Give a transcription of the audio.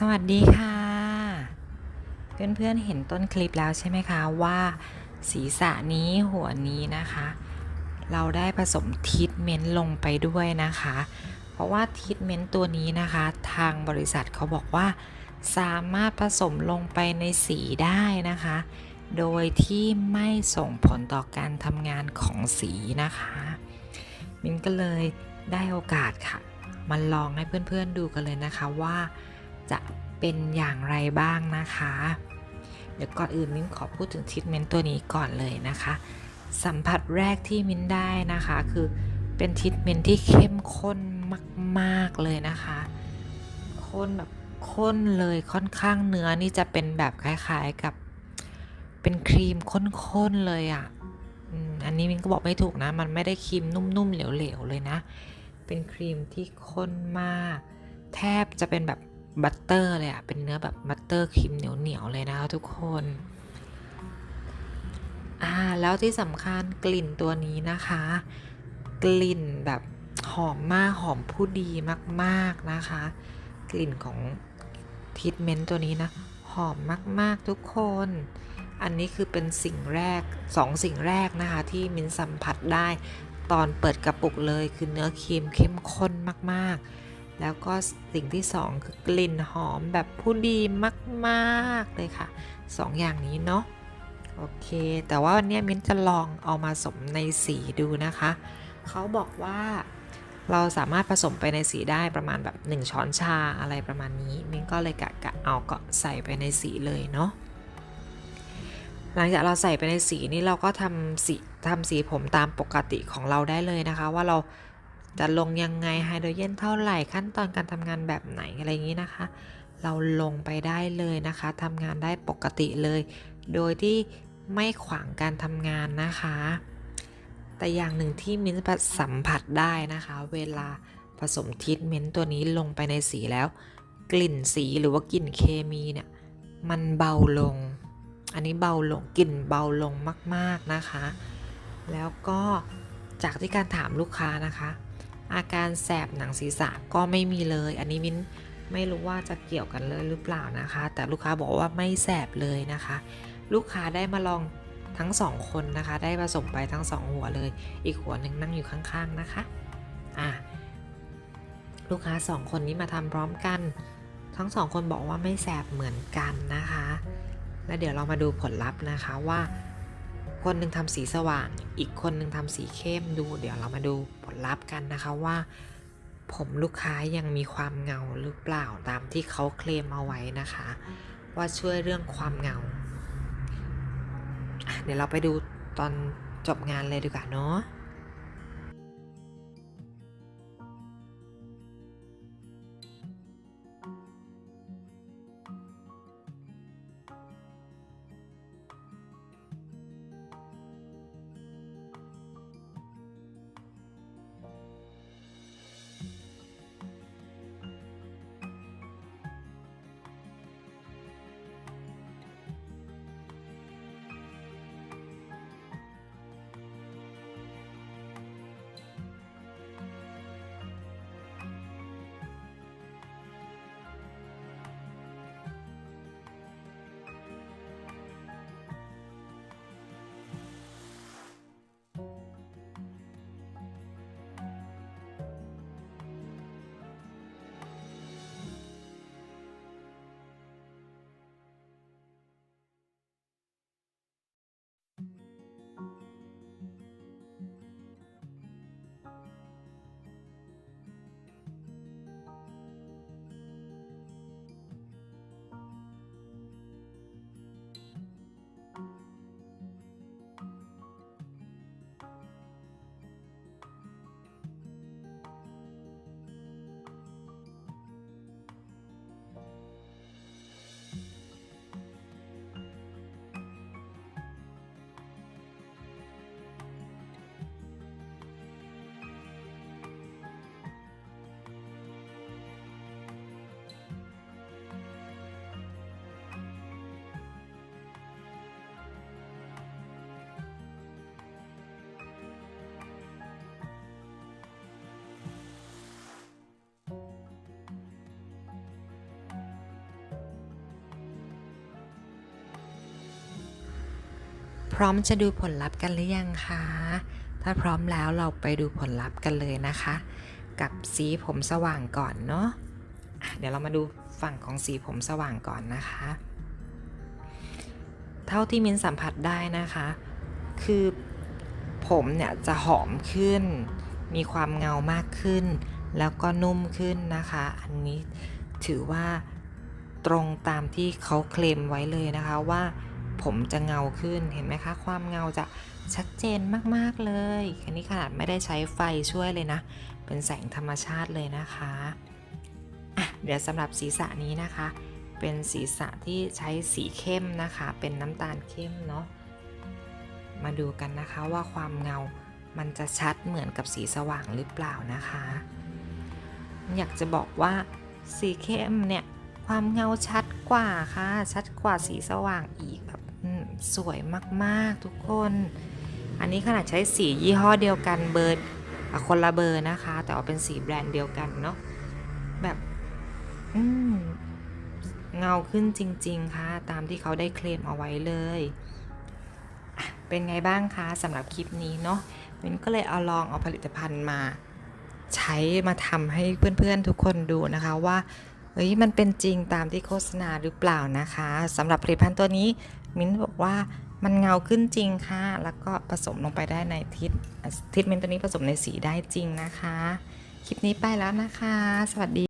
สวัสดีค่ะ เพื่อนๆเห็นต้นคลิปแล้วใช่ไหมคะว่าศีรษะนี้หัวนี้นะคะ เราได้ผสมทีทเมนต์ลงไปด้วยนะคะ เพราะว่าทีทเมนต์ตัวนี้นะคะ ทางบริษัทเขาบอกว่า สามารถผสมลงไปในสีได้นะคะ โดยที่ไม่ส่งผลต่อการทำงานของสีนะคะ มินก็เลยได้โอกาสค่ะ มาลองให้เพื่อนๆดูกันเลยนะคะว่า จะเป็นอย่างไรบ้างนะคะ เดี๋ยวก่อนอื่นมิ้นขอพูดถึงทรีทเมนต์ตัวนี้ก่อนเลยนะคะ สัมผัสแรกที่มิ้นได้นะคะคือเป็นทรีทเมนต์ที่เข้มข้นมากๆเลยนะคะข้นแบบข้นเลยค่อนข้างเนื้อนี่จะเป็นแบบคล้ายๆกับ เป็นครีมข้นๆเลยอะ่ะอันนี้มิ้นก็บอกไม่ถูกนะ มันไม่ได้ครีมนุ่มๆเหลวๆเลยนะ เป็นครีมที่ข้นมาก แทบจะเป็นแบบ บัตเตอร์เลยอะเป็นเนื้อแบบบัตเตอร์ครีมเหนียวๆเลยนะทุกคนอ่าแล้วที่สำคัญกลิ่นตัวนี้นะคะ กลิ่นแบบหอมมากหอมผู้ดีมากๆนะคะ กลิ่นของทีทเมนต์ตัวนี้นะ หอมมากๆทุกคน อันนี้คือเป็นสิ่งแรกสองสิ่งแรกนะคะ ที่มินสัมผัสได้ ตอนเปิดกระปุกเลยคือเนื้อครีมเข้มข้นมากๆ แล้วก็สิ่งที่สองคือกลิ่นหอมแบบผู้ดีมากๆเลยค่ะสองอย่างนี้เนาะโอเค แต่ว่าวันนี้มิ้นจะลองเอามาสมในสีดูนะคะ เขาบอกว่าเราสามารถผสมไปในสีได้ประมาณแบบ 1 ช้อนชาอะไรประมาณนี้ มิ้นก็เลยกะกะเอาก็ใส่ไปในสีเลยเนาะหลังจากเราใส่ไปในสีนี้เราก็ทำสีทำสีผมตามปกติของเราได้เลยนะคะ ว่าเรา จะลงยังไงไฮโดรเจนเท่าไหร่ขั้นตอนการทำงานแบบไหนอะไรอย่างนี้นะคะ เราลงไปได้เลยนะคะทำงานได้ปกติเลย โดยที่ไม่ขวางการทำงานนะคะ แต่อย่างหนึ่งที่มิ้นสัมผัสได้นะคะ เวลาผสมทิทเมนต์ตัวนี้ลงไปในสีแล้ว กลิ่นสีหรือว่ากลิ่นเคมีเนี่ยมันเบาลง อันนี้เบาลงกลิ่นเบาลงมาก ๆนะคะ แล้วก็จากที่การถามลูกค้านะคะ อาการแสบหนังศีรษะก็ไม่มีเลย อันนี้มิ้นไม่รู้ว่าจะเกี่ยวกันเลยหรือเปล่านะคะ แต่ลูกค้าบอกว่าไม่แสบเลยนะคะ ลูกค้าได้มาลองทั้งสองคนนะคะ ได้ผสมไปทั้งสองหัวเลย อีกหัวหนึ่งนั่งอยู่ข้างๆนะคะอะลูกค้าสองคนนี้มาทำพร้อมกัน ทั้งสองคนบอกว่าไม่แสบเหมือนกันนะคะ แล้วเดี๋ยวเรามาดูผลลัพธ์นะคะว่า คนหนึ่งทำสีสว่าง อีกคนหนึ่งทำสีเข้มดู เดี๋ยวเรามาดูผลลัพธ์กันนะคะว่า ผมลูกค้ายังมีความเงาหรือเปล่าตามที่เขาเคลมเอาไว้นะคะ ว่าช่วยเรื่องความเงา เดี๋ยวเราไปดูตอนจบงานเลยดีกว่าเนาะ พร้อมจะดูผลลัพธ์กันหรือยังคะ ถ้าพร้อมแล้วเราไปดูผลลัพธ์กันเลยนะคะ กับสีผมสว่างก่อนเนาะอะเดี๋ยวเรามาดูฝั่งของสีผมสว่างก่อนนะคะ เท่าที่มินสัมผัสได้นะคะ คือผมเนี่ยจะหอมขึ้น มีความเงามากขึ้น แล้วก็นุ่มขึ้นนะคะ อันนี้ถือว่าตรงตามที่เขาเคลมไว้เลยนะคะว่า ผมจะเงาขึ้นเห็นไหมคะ ความเงาจะชัดเจนมาก ๆ เลย อันนี้ขนาดไม่ได้ใช้ไฟช่วยเลยนะ เป็นแสงธรรมชาติเลยนะคะอะเดี๋ยวสำหรับศีรษะนี้นะคะ เป็นศีรษะที่ใช้สีเข้มนะคะ เป็นน้ำตาลเข้มเนาะ มาดูกันนะคะว่าความเงา มันจะชัดเหมือนกับสีสว่างหรือเปล่านะคะ อยากจะบอกว่าสีเข้มเนี่ย ความเงาชัดกว่าค่ะ ชัดกว่าสีสว่างอีกแบบสวยมากๆทุกคน อันนี้ขนาดใช้สียี่ห้อเดียวกันเบอร์อะคนละเบอร์นะคะ แต่ว่าเป็นสีแบรนด์เดียวกันเนาะแบบอืมเงาขึ้นจริง ๆ ค่ะ ตามที่เขาได้เคลมเอาไว้เลยเป็นไงบ้างคะสำหรับคลิปนี้เนาะมินก็เลยเอาลองเอาผลิตภัณฑ์มา ใช้มาทำให้เพื่อนๆทุกคนดูนะคะว่า เฮ้ยมันเป็นจริงตามที่โฆษณาหรือเปล่านะคะสำหรับผลิตภัณฑ์ตัวนี้มิ้นบอกว่ามันเงาขึ้นจริงค่ะ แล้วก็ผสมลงไปได้ในทิศทิศเมนต์ตัวนี้ผสมในสีได้จริงนะคะ คลิปนี้ไปแล้วนะคะ สวัสดี